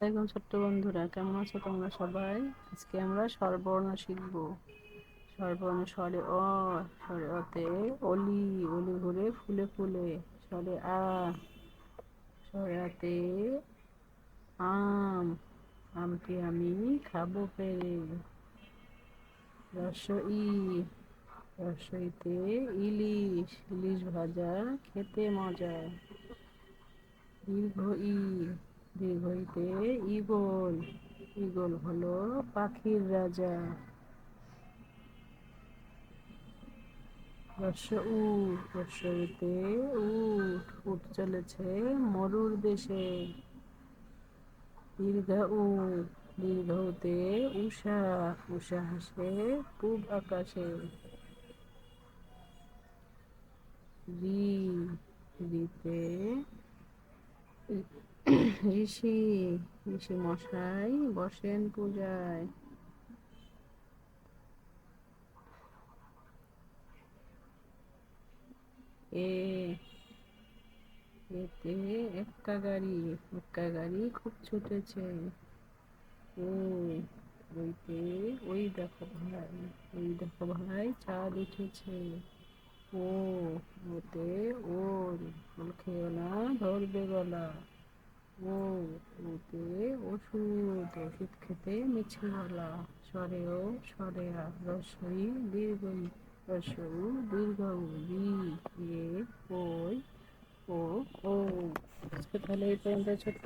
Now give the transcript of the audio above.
দেখুন ছোট্ট বন্ধুরা, কেমন আছো তোমরা সবাই? আজকে আমরা স্বরবর্ণ শিখব। স্বরবর্ণ, স্বরে অ, স্বরে অতে অলি অলি ঘুরে ফুলে ফুলে। স্বরে আ, স্বরে আতে আম আমটি আমি খাব পেরে। রস ই রসইতে ইলিশ ইলিশ ভাজা খেতে মজা। দীর্ঘ ই দীর্ঘইতে ইগল ইগল হলো পাখির রাজা। রস উ রসইতে উঠ উঠ চলেছে মরুর দেশে। দীর্ঘ উ দীর্ঘতে উষা উষা হাসে পূব আকাশে। রি, রিতে ঋষি ঋষি মশাই বসেন পূজায়। এ, এতে এক্কা গাড়ি এক্কা গাড়ি খুব ছুটেছে। ও ওইতে, ওই দেখো ভাই, ওই দেখো ভাই চাঁদ উঠেছে। ও, ওতে ওর খেয়ে না ধরবে গলা। ও ওতে ওষুধ ওষুধ খেতে মিছে বলা সরে ও সরে আ রসই দীর্ঘ রসউ দীর্ঘ রি এ ওই ও ও আজকে তাহলে এই পর্যন্ত ছোট্ট